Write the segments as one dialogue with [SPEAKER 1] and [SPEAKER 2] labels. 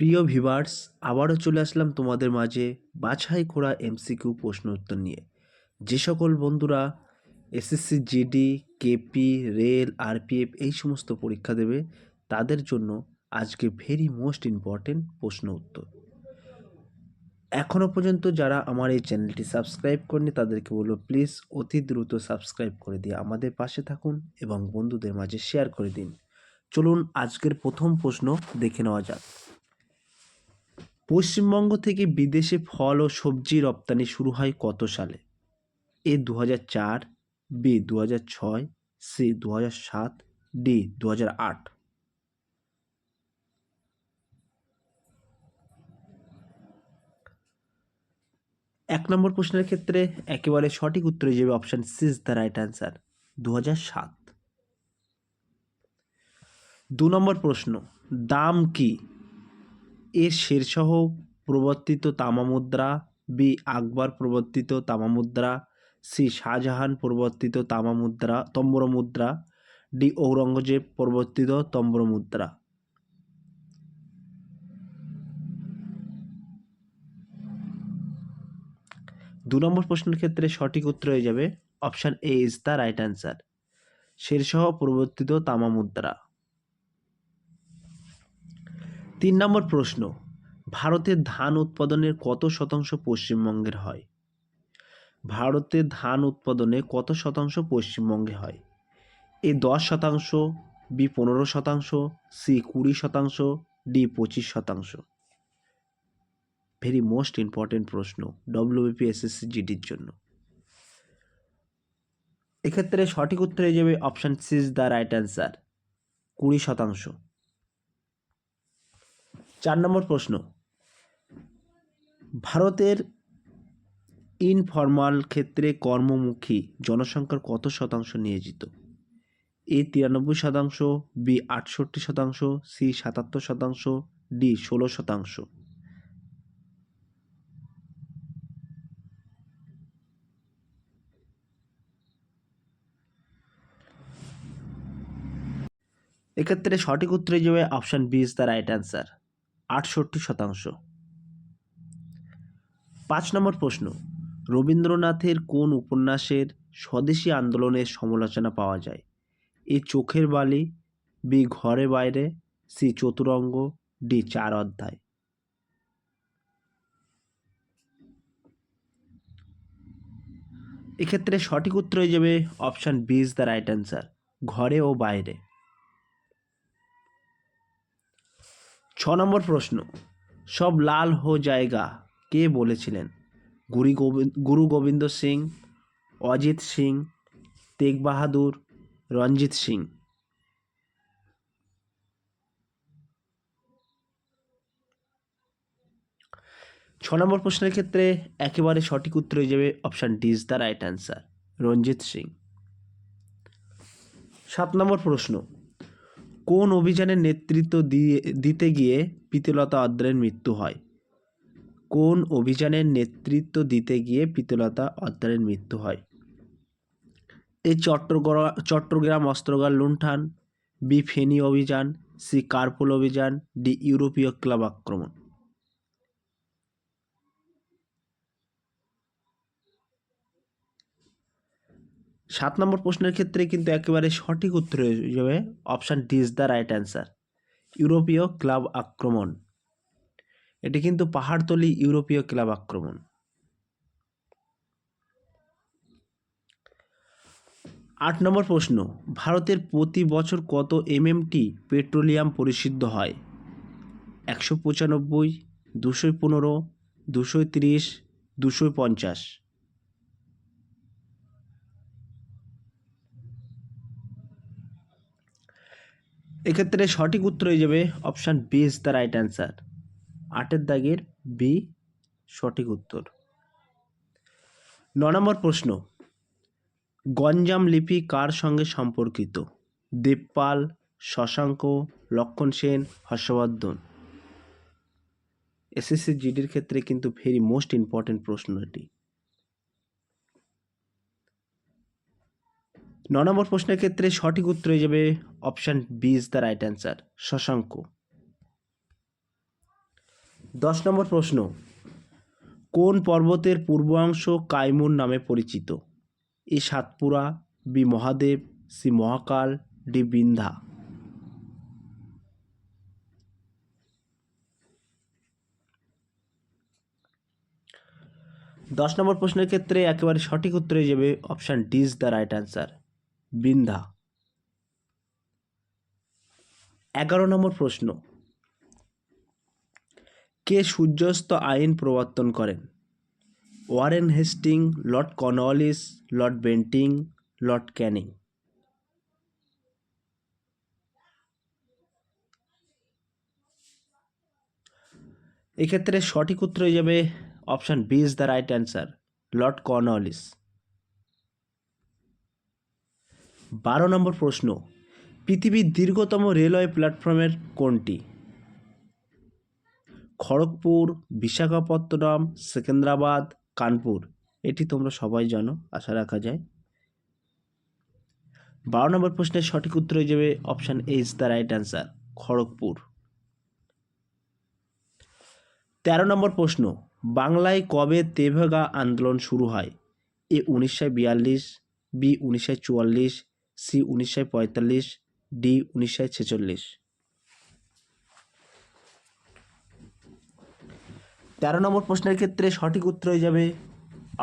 [SPEAKER 1] প্রিয় ভিভার্স আবারও চলে আসলাম তোমাদের মাঝে বাছাই করা এমসিকিউ প্রশ্ন উত্তর নিয়ে। যে সকল বন্ধুরা SSC GD KP rail RPF এই সমস্ত পরীক্ষা দেবে, তাদের জন্য আজকে ভেরি মোস্ট ইম্পর্টেন্ট প্রশ্ন উত্তর। এখনও পর্যন্ত যারা আমার এই চ্যানেলটি সাবস্ক্রাইব করেনি তাদেরকে বলব প্লিজ অতি দ্রুত সাবস্ক্রাইব করে দিয়ে আমাদের পাশে থাকুন এবং বন্ধুদের মাঝে শেয়ার করে দিন। চলুন আজকের প্রথম প্রশ্ন দেখে নেওয়া যাক। পশ্চিমবঙ্গ থেকে বিদেশে ফল ও সবজি রপ্তানি শুরু হয় কত সালে? এ দু চার, বি দু ছয়, সি দু সাত, ডি দু আট। এক নম্বর প্রশ্নের ক্ষেত্রে একেবারে সঠিক উত্তর হিসেবে option C is the right answer দু সাত। দু নম্বর প্রশ্ন, দাম কি? এ শেরশাহ প্রবর্তিত তামা মুদ্রা বি আকবর প্রবর্তিত তামা মুদ্রা সি শাহজাহান প্রবর্তিত তামা মুদ্রা তম্বর মুদ্রা ডি ঔরঙ্গজেব প্রবর্তিত তম্বর মুদ্রা দু নম্বর প্রশ্নের ক্ষেত্রে সঠিক উত্তর হয়ে যাবে, option A is the right answer. Sher Shah প্রবর্তিত তামামুদ্রা। তিন নম্বর প্রশ্ন ভারতের ধান উৎপাদনের কত শতাংশ পশ্চিমবঙ্গের হয়? ভারতের ধান উৎপাদনে কত শতাংশ পশ্চিমবঙ্গে হয়? এ দশ শতাংশ, বি পনেরো শতাংশ, সি কুড়ি শতাংশ, ডি পঁচিশ শতাংশ। ভেরি মোস্ট ইম্পর্টেন্ট প্রশ্ন এসএসসি জিডির জন্য। এক্ষেত্রে সঠিক উত্তর যাবে option C is the right answer কুড়ি শতাংশ। চার নম্বর প্রশ্ন। ভারতের ইনফরমাল ক্ষেত্রে কর্মমুখী জনসংখ্যার কত শতাংশ নিয়োজিত? এ তিরানব্বই শতাংশ, বি আটষট্টি শতাংশ, সি সাতাত্তর শতাংশ, ডি ষোলো শতাংশ। এক্ষেত্রে সঠিক উত্তর যাবে option B is the right answer আটষট্টি শতাংশ। পাঁচ নম্বর প্রশ্ন, রবীন্দ্রনাথের কোন উপন্যাসের স্বদেশী আন্দোলনের সমালোচনা পাওয়া যায়? এ চোখের বালি, বি ঘরে বাইরে, সি চতুরঙ্গ, ডি চার অধ্যায়। এক্ষেত্রে সঠিক উত্তর হয়ে যাবে option B is the right answer, ঘরে ও বাইরে। নম্বর প্রশ্ন। সব লাল হো জায়গা কে বলেছিলেন? গুরি গুরু গোবিন্দ সিং, অজিত সিং, তেগ বাহাদুর, রঞ্জিত সিং। ছ নম্বর প্রশ্নের ক্ষেত্রে একেবারে সঠিক উত্তর হয়ে যাবে option D is the right answer Ranjit Singh. সাত নম্বর প্রশ্ন কোন অভিযানের নেতৃত্ব দিয়ে, দিতে গিয়ে প্রীতিলতা অদ্রের মৃত্যু হয়? কোন অভিযানের নেতৃত্ব দিতে গিয়ে প্রীতিলতা অদ্রের মৃত্যু হয়? এই চট্টগ্রাম চট্টগ্রাম অস্ত্রগার লুণ্ঠান, বি ফেনী অভিযান, সি কার্পুল অভিযান, ডি ইউরোপীয় ক্লাব আক্রমণ। সাত নম্বর প্রশ্নের ক্ষেত্রে কিন্তু একেবারে সঠিক উত্তর হিসেবে option D is the right answer ইউরোপীয় ক্লাব আক্রমণ। এটি কিন্তু পাহাড়তলি ইউরোপীয় ক্লাব আক্রমণ। আট নম্বর প্রশ্ন, ভারতের প্রতি বছর কত এমএমটি পেট্রোলিয়াম পরিশুদ্ধ হয়? একশো পঁচানব্বই, দুশো পনেরো, দুশো তিরিশ, দুশো পঞ্চাশ। এক্ষেত্রে সঠিক উত্তর হয়ে যাবে option B is the right answer আটের দাগের বি সঠিক উত্তর। ন নম্বর প্রশ্ন, গঞ্জাম লিপি কার সঙ্গে সম্পর্কিত? দেবপাল, শশাঙ্ক, লক্ষণ সেন, হর্ষবর্ধন। এসএসসি জিডির ক্ষেত্রে কিন্তু ভেরি মোস্ট ইম্পর্টেন্ট প্রশ্ন এটি। ন নম্বর প্রশ্নের ক্ষেত্রে সঠিক উত্তর হয়ে যাবে option B is the right answer, Shashanka. দশ নম্বর প্রশ্ন, কোন পর্বতের পূর্বাংশ কাইমুর নামে পরিচিত? A Satpura, B Mahadev, C Mahakal, D Vindhya দশ নম্বর প্রশ্নের ক্ষেত্রে একেবারে সঠিক উত্তর যাবে option D is the right answer. Vindhya এগারো নম্বর প্রশ্ন। কে সূর্যাস্ত আইন প্রবর্তন করেন? Warren Hastings, Lord Cornwallis, Lord Bentinck, Lord Canning. এক্ষেত্রে সঠিক উত্তর হয়ে যাবে option B is the right answer, Lord Cornwallis. বারো নম্বর প্রশ্ন, পৃথিবীর দীর্ঘতম রেলওয়ে প্ল্যাটফর্মের কোনটি? খড়গপুর, বিশাখাপত্তনম, সেকেন্দ্রাবাদ, কানপুর। এটি তোমরা সবাই জানো, আশা রাখা যায়। বারো নম্বর প্রশ্নের সঠিক উত্তর হয়ে যাবে option A is the right answer, Kharagpur. তেরো নম্বর প্রশ্ন, বাংলায় কবে তেভগা আন্দোলন শুরু হয়? এ উনিশশো বিয়াল্লিশ, বি উনিশশো চুয়াল্লিশ সি উনিশশো পঁয়তাল্লিশ, ডি উনিশশো ছেচল্লিশ। তেরো নম্বর প্রশ্নের ক্ষেত্রে সঠিক উত্তর হয়ে যাবে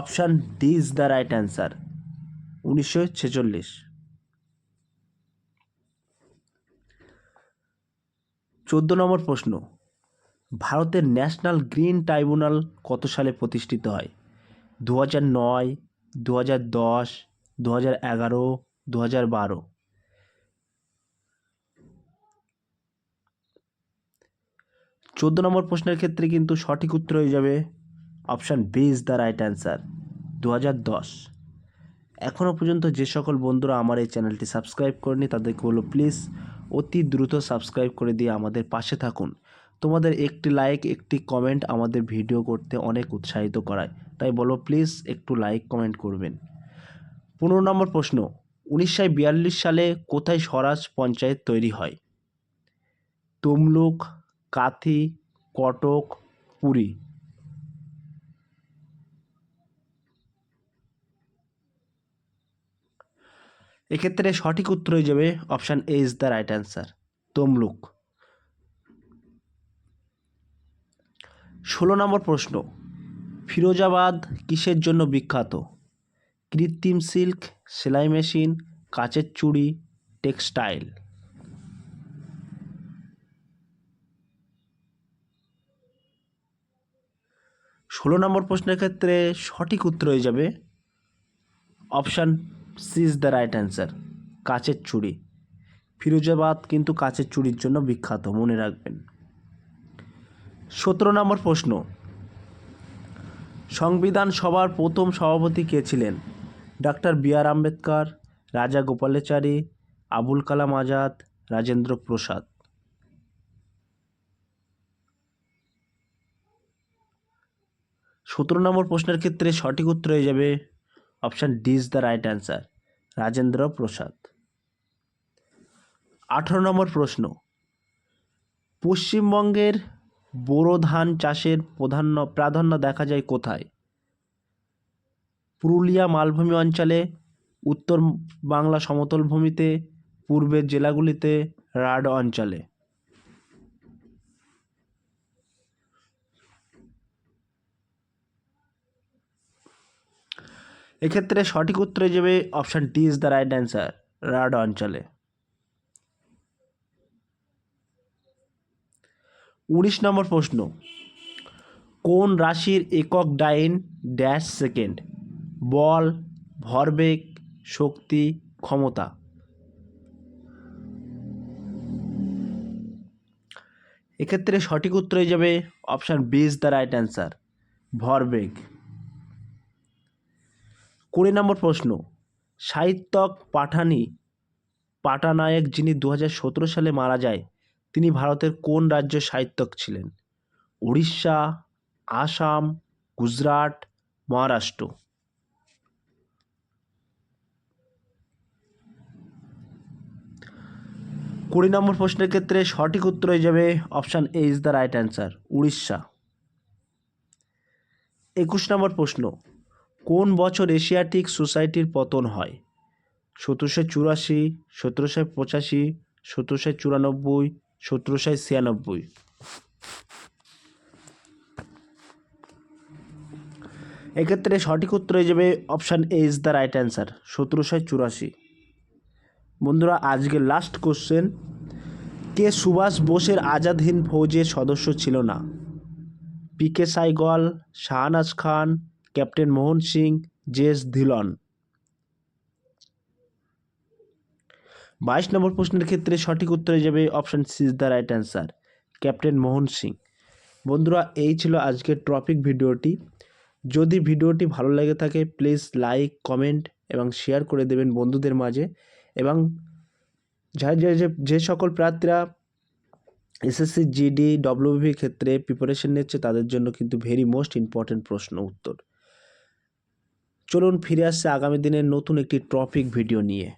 [SPEAKER 1] option D is the right answer, উনিশশো ছেচল্লিশ। চোদ্দ নম্বর প্রশ্ন, ভারতের ন্যাশনাল গ্রিন ট্রাইব্যুনাল কত সালে প্রতিষ্ঠিত হয়? দু হাজার নয় দু হাজার দশ দু হাজার এগারো দু হাজার বারো। চোদ্দ নম্বর প্রশ্নের ক্ষেত্রে কিন্তু সঠিক উত্তর হয়ে যাবে option B is the right answer দু হাজার দশ। এখনও পর্যন্ত যে সকল বন্ধুরা আমার এই চ্যানেলটি সাবস্ক্রাইব করেনি, তাদেরকে বলো প্লিজ অতি দ্রুত সাবস্ক্রাইব করে দিয়ে আমাদের পাশে থাকুন। তোমাদের একটি লাইক একটি কমেন্ট আমাদের ভিডিও করতে অনেক উৎসাহিত করায়। তাই বলো প্লিজ একটু লাইক কমেন্ট করবেন। পনেরো নম্বর প্রশ্ন উনিশশো বিয়াল্লিশ সালে কোথায় স্বরাজ পঞ্চায়েত তৈরি হয়? তমলুক, কাথি, কটক, পুরী। এক্ষেত্রে সঠিক উত্তর হয়ে যাবে option A is the right answer, Tamluk. ষোলো নম্বর প্রশ্ন, ফিরোজাবাদ কিসের জন্য বিখ্যাত? কৃত্রিম সিল্ক, সেলাই মেশিন, কাচের চুড়ি, টেক্সটাইল। ষোলো নম্বর প্রশ্নের ক্ষেত্রে সঠিক উত্তর হয়ে যাবে option C is the right answer, কাচের চুড়ি। ফিরোজাবাদ কিন্তু কাচের চুড়ির জন্য বিখ্যাত, মনে রাখবেন। সতেরো নম্বর প্রশ্ন, সংবিধান সভার প্রথম সভাপতি কে ছিলেন? ডক্টর বি আর আম্বেদকর, রাজা গোপালাচারী, আবুল কালাম আজাদ, রাজেন্দ্র প্রসাদ। সতেরো নম্বর প্রশ্নের ক্ষেত্রে সঠিক উত্তর হয়ে যাবে option D is the right answer, Rajendra Prasad. আঠারো নম্বর প্রশ্ন, পশ্চিমবঙ্গের বোরো ধান চাষের প্রাধান্য প্রাধান্য দেখা যায় কোথায়? পুরুলিয়া মালভূমি অঞ্চলে, উত্তর বাংলা সমতল ভূমিতে, পূর্বের জেলাগুলিতে রাড অঞ্চলে। এক্ষেত্রে সঠিক উত্তর যাবে option D is the right answer Rarh অঞ্চলে। উনিশ নম্বর প্রশ্ন, কোন রাশির একক ডাইন ড্যাশ সেকেন্ড বল, ভরবেগ, শক্তি, ক্ষমতা। এক্ষেত্রে সঠিক উত্তর হয়ে যাবে option B is the right answer, ভরবেগ। কুড়ি নম্বর প্রশ্ন, সাহিত্যক পাঠানি, পাটানায়ক যিনি দু সালে মারা যায়, তিনি ভারতের কোন রাজ্যের সাহিত্যক ছিলেন? উড়িষ্যা, আসাম, গুজরাট, মহারাষ্ট্র। কুড়ি নম্বর প্রশ্নের ক্ষেত্রে সঠিক উত্তর হয়ে যাবে option A is the right answer, Orissa. একুশ নম্বর প্রশ্ন, কোন বছর এশিয়াটিক সোসাইটির পতন হয়? সতেরোশো চুরাশি, সতেরোশো পঁচাশি, সতেরোশো চুরানব্বই, সতেরোশো ছিয়ানব্বই। এক্ষেত্রে সঠিক উত্তর হয়ে যাবে option A is the right answer, সতেরোশো চুরাশি। বন্ধুরা, আজকে লাস্ট কোশ্চেন কে সুভাষ বোসের আজাদ হিন্দ ফৌজের সদস্য ছিল না? P K Sahgal Shahnaz Khan, captain Mohan Singh, JS Dhillon. বাইশ নম্বর প্রশ্নের ক্ষেত্রে সঠিক উত্তরে যাবে option C is the right answer captain Mohan Singh. বন্ধুরা, এই ছিল আজকের টপিক ভিডিওটি। যদি ভিডিওটি ভালো লেগে থাকে প্লিজ লাইক কমেন্ট এবং শেয়ার করে দেবেন বন্ধুদের মাঝে। এবং যে সকল প্রার্থীরা এসএসসি, জিডি, ডব্লিউবি ক্ষেত্রে প্রিপারেশন নিচ্ছে, তাদের জন্য কিন্তু ভেরি মোস্ট ইম্পর্টেন্ট প্রশ্ন উত্তর। চলুন ফিরে আসছে আগামী দিনের নতুন একটি টপিক ভিডিও নিয়ে।